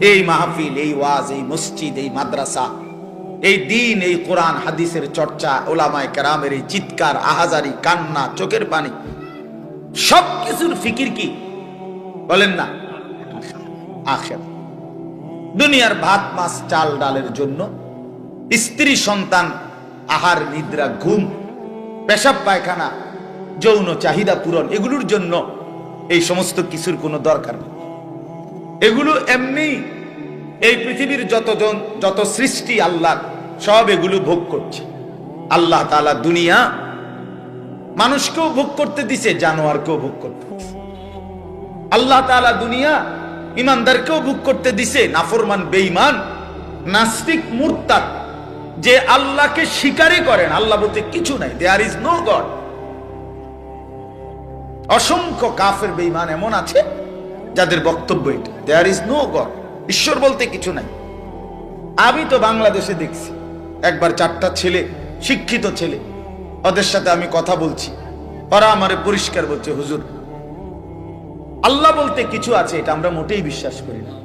এই মাহফিল, এই ওয়াজ, এই মসজিদ, এই মাদ্রাসা, এই দিন, এই কোরআন, হাদিসের চর্চা, ওলামায় কেরামের এই চিৎকার, আহাজারি, কান্না, চোখের পানি সব কিছুর ফিকির কি? বলেন না। আখের। দুনিয়ার ভাত, মাছ, চাল, ডালের জন্য স্ত্রী, সন্তান, আহার, নিদ্রা, ঘুম, পেশাব, পায়খানা, যৌন চাহিদা পূরণ, এগুলোর জন্য এই সমস্ত কিছুর কোনো দরকার নেই। এগুলো এমনি এই পৃথিবীর যতজন, যত সৃষ্টি আল্লাহ, সব এগুলো ভোগ করছে। আল্লাহ তালা দুনিয়া মানুষকেও ভোগ করতে দিছে, জানোয়ারকেও ভোগ করতে আল্লাহ তালা দুনিয়া ইমানদারকেও ভোগ করতে দিছে, নাফরমান, বেঈমান, নাস্তিক, মুরতাদ। যে আল্লাহকে স্বীকারই করেন, আল্লাহ বলতে কিছু নাই দেয়ার ইজ নো গড অসংখ্য কাফের, বেঈমান এমন আছে যাদের বক্তব্য এটা। দেয়ার ইজ নো গড ঈশ্বর বলতে কিছু নাই। আমি তো বাংলাদেশে দেখছি। একবার চারটা ছেলে, শিক্ষিত ছেলে, ওদের সাথে আমি কথা বলছি। ওরা আমারে পরিষ্কার বলছে, হুজুর, আল্লাহ বলতে কিছু আছে, এটা আমরা মোটেই বিশ্বাস করি না।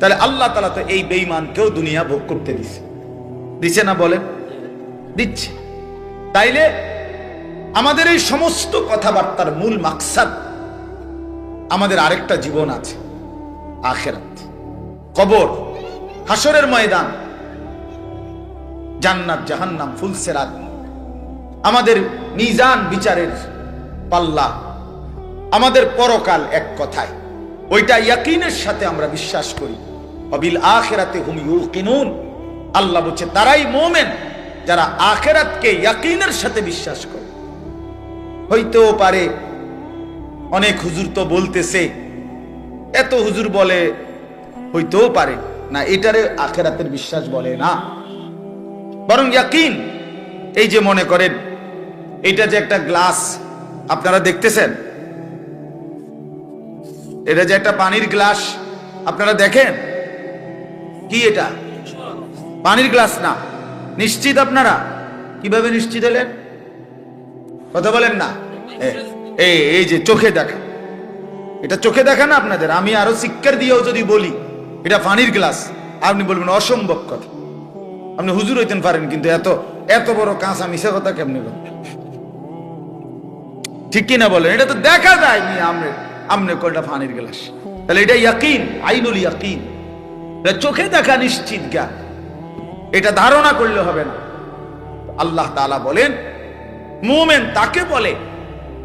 তাহলে আল্লাহ তালা তো এই বেঈমানকেও দুনিয়া ভোগ করতে দিছে। দিছে না বলেন? দিচ্ছে। তাইলে আমাদের এই সমস্ত কথাবার্তার মূল মাকসাদ আমাদের আরেকটা জীবন আছে, আখেরাত। কবর হাসরের ময়দান, জান্নাত, জাহান্নাম ফুলসেরাত আমাদের মিজান বিচারের পাল্লা, আমাদের পরকাল এক কথায়। ওইটা ইয়াকিনের সাথে আমরা বিশ্বাস করি। অবিল আখেরাতে হুম ইউকিনুন। আল্লাহ বলছে, তারাই মোমেন যারা আখেরাতকে ইয়াকিনের সাথে বিশ্বাস করে। হইতেও পারে অনেক হুজুর তো বলতেছে। এত হুজুর বলে, হইতেও পারে। না, এটারে আখেরাতের বিশ্বাস বলে না। বরং ইয়াকিন, এই যে মনে করেন, এটা যে একটা গ্লাস, আপনারা দেখতেছেন? এটা যে একটা পানির গ্লাস, আপনারা দেখেন? কি এটা? পানির গ্লাস না। নিশ্চিত আপনারা? কীভাবে নিশ্চিত হলেন কথা বলেন না? এ- এই এই যে চোখে দেখা। এটা চোখে দেখা না আপনাদের? আমি আরও শিক্ষার দিয়েও যদি বলি, এটা পানির গ্লাস। আপনি বলবেন অসম্ভব কথা। আপনি হুজুর হইতেন পারেন, কিন্তু এত এত বড় কাঁচা মিশা কথা কেমনি ঠিক কিনা বলেন? এটা তো দেখা যায় নি আমনে আমনে কয়টা পানির গ্লাস। তাহলে এটা ইয়াকিন, আইনুল ইয়াকিন। চোখে দেখা নিশ্চিত জ্ঞান। এটা ধারণা করলে হবে না। আল্লাহ তালা বলেন, মুমেন তাকে বলে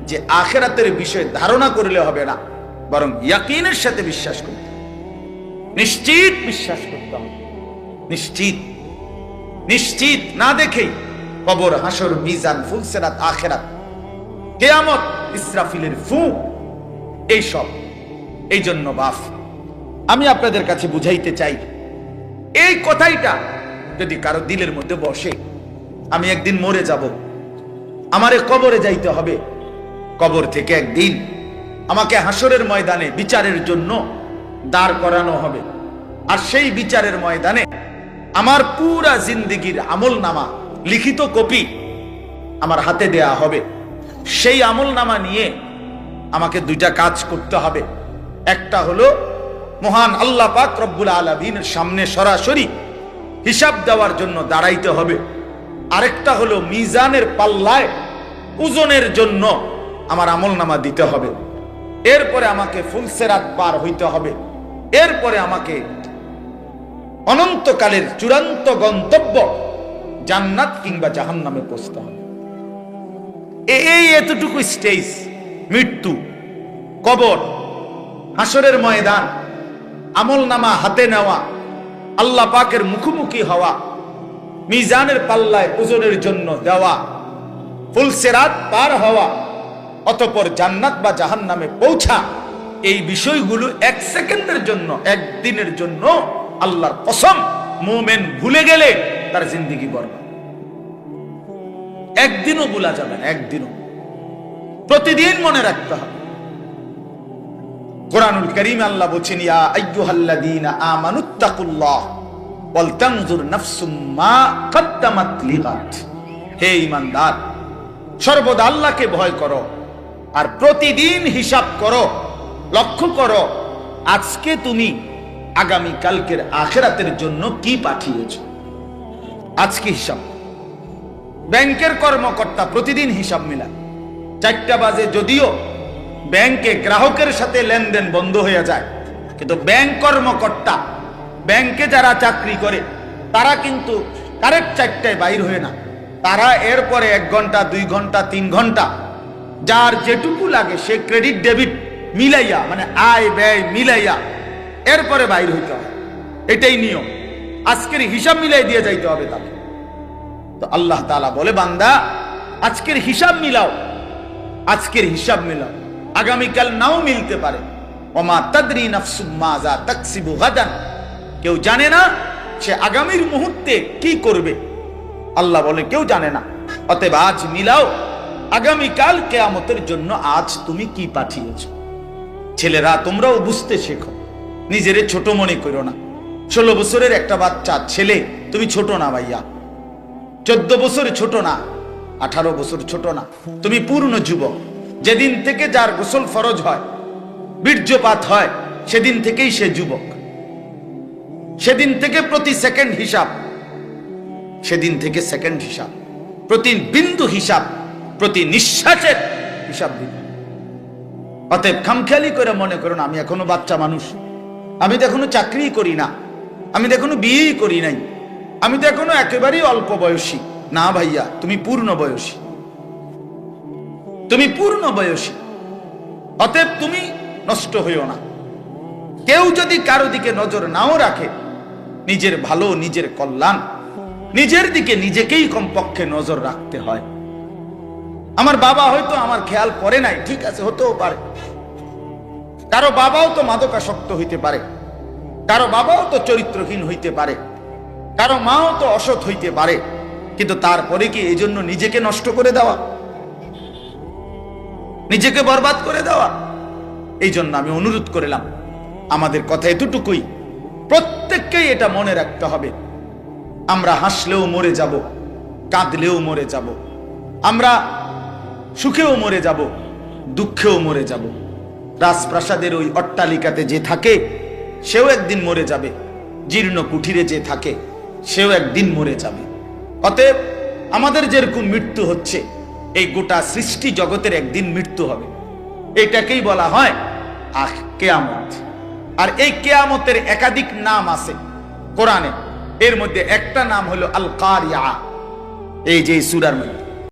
যে আখেরাতের বিষয়ে ধারণা করলে হবে না, বরং ইয়াকিনের সাথে বিশ্বাস করতে। নিশ্চিত বিশ্বাস করতে হবে। নিশ্চিত। নিশ্চিত না দেখেই কবর, হাসর, মিজান ফুলসেরাত আখেরাত, কেয়ামত, ইসরাফিলের ফু এইসব এই জন্য বাফ, আমি আপনাদের কাছে বুঝাইতে চাই, এই কথাইটা যদি কারও দিলের মধ্যে বসে, আমি একদিন মরে যাব। আমারে কবরে যাইতে হবে। কবর থেকে একদিন আমাকে হাসরের ময়দানে বিচারের জন্য দাঁড় করানো হবে। আর সেই বিচারের ময়দানে আমার পুরা জিন্দিগির আমল নামা লিখিত কপি আমার হাতে দেয়া হবে। সেই আমল নামা নিয়ে আমাকে দুইটা কাজ করতে হবে। একটা হলো মহান আল্লাহ পাক রব্বুল আলমিনের সামনে সরাসরি হিসাব দেওয়ার জন্য দাঁড়াইতে হবে। আরেকটা হলো মিজানের পাল্লায় ওজনের জন্য আমার আমল নামা দিতে হবে। এরপরে আমাকে ফুলসেরাত পার হইতে হবে। এরপরে আমাকে অনন্তকালের চূড়ান্ত গন্তব্য জান্নাত কিংবা জাহান্নামে পৌঁছতে হবে। এই এতটুকু স্টেজ, মৃত্যু, কবর হাসরের ময়দান আমল নামা হাতে নেওয়া, আল্লাহ পাকের মুখোমুখি হওয়া, মিজানের পাল্লায় ওজনের জন্য দেওয়া, ফুলসেরাত পার হওয়া অতপর জান্নাত বা জাহান্নামে পৌঁছা। এই বিষয়গুলো এক সেকেন্ডের জন্য একদিনের জন্য আল্লাহর কসম, মোমেন ভুলে গেলে তার জিন্দিগি বরবাদ। একদিনও ভুলা যাবে না, একদিনও। প্রতিদিন মনে রাখতে হবে। কোরআনুল করিম আল্লাহ বলছেন, ইয়া আইয়ুহাল্লাযীনা আমানুত্তাকুল্লাহ ওয়াল তানজুর নাফসুম মা কদ্দামাত লিগাত। হে ঈমানদার, সর্বদা আল্লাহকে ভয় করো। আর প্রতিদিন হিসাব করো, লক্ষ্য করো, আজকে তুমি আগামী কালকের আখেরাতের জন্য কি পাঠিয়েছ? আজকে হিসাব। ব্যাংকের কর্মকর্তা প্রতিদিন হিসাব মিলা চারটা বাজে যদিও ব্যাংকে গ্রাহকের সাথে লেনদেন বন্ধ হয়ে যায়, কিন্তু ব্যাংক কর্মকর্তা, ব্যাংকে যারা চাকরি করে, তারা কিন্তু কারেক্ট চারটায় বাইর হয়ে না। তারা এরপরে এক ঘণ্টা, দুই ঘণ্টা, তিন ঘণ্টা যার যেটুকু লাগে সে ক্রেডিট ডেবিট মিলাইয়া মানে আয়, ব্যয় মিলাইয়া এরপরে বাইর হইতে হবে এটাই নিয়ম। আজকের হিসাব মিলাই দিয়ে যাইতে হবে তাকে। তো আল্লাহ তালা বলে, বান্দা, আজকের হিসাব মিলাও। আজকের হিসাব মিলাও। আগামীকাল নাও মিলতে পারে। ওমা তাদরি নাফসুম মাজা তাকসিবু গাদান। কেউ জানে না সে আগামীর মুহূর্তে কি করবে। আল্লাহ বলে, কেউ জানে না। অতএব আজ মিলাও। আগামীকাল কেয়ামতের জন্য আজ তুমি কি পাঠিয়েছ? ছেলেরা, তোমরাও বুঝতে শেখো। নিজেরে ছোট মনে করো না। ষোলো বছরের একটা বাচ্চা, ছেলে, তুমি ছোট না ভাইয়া। চোদ্দ বছর ছোট না, আঠারো বছর ছোট না। তুমি পূর্ণ যুবক। যেদিন থেকে যার গোসল ফরজ হয়, বীর্যপাত হয়, সেদিন থেকেই সে যুবক। সেদিন থেকে প্রতি সেকেন্ড হিসাব, সেদিন থেকে সেকেন্ড হিসাব, প্রতি বিন্দু হিসাব প্রতি নিঃশ্বাসের হিসাব দিবে। অতএব খামখেয়ালি করে মনে করুন, আমি এখনও বাচ্চা মানুষ। আমি তো এখনও চাকরি করি না। আমি তো এখনও বিয়েই করি নাই। আমি তো এখনও একেবারেই অল্প বয়সী। না ভাইয়া, তুমি পূর্ণ বয়সী। তুমি পূর্ণ বয়সী। অতএব তুমি নষ্ট হইও না। কেউ যদি কারও দিকে নজর নাও রাখে, নিজের ভালো, নিজের কল্যাণ, নিজের দিকে নিজেকেই কমপক্ষে নজর রাখতে হয়। আমার বাবা হয়তো আমার খেয়াল করে নাই, ঠিক আছে, হতেও পারে। কারও বাবাও তো মাদকাসক্ত হইতে পারে, কারও বাবাও তো চরিত্রহীন হইতে পারে, কারও মাও তো অসৎ হইতে পারে, কিন্তু তারপরে কি এই জন্য নিজেকে নষ্ট করে দেওয়া? নিজেকে বরবাদ করে দেওয়া? এই জন্য আমি অনুরোধ করিলাম, আমাদের কথা এতটুকুই। প্রত্যেককেই এটা মনে রাখতে হবে। আমরা হাসলেও মরে যাব, কাঁদলেও মরে যাব। আমরা সুখেও মরে যাব, দুঃখেও মরে যাব। রাজপ্রাসাদের ওই অট্টালিকাতে যে থাকে, সেও একদিন মরে যাবে। জীর্ণ কুঠিরে যে থাকে, সেও একদিন মরে যাবে। অতএব আমাদের যেরকম মৃত্যু হচ্ছে, এই গোটা সৃষ্টি জগতের একদিন মৃত্যু হবে। এটাকেই বলা হয় আহ, কেয়ামত। আর এই কেয়ামতের একাধিক নাম আছে কোরআনে। এর মধ্যে একটা নাম হলো আল কারিয়া এই যে সুরার মধ্যে।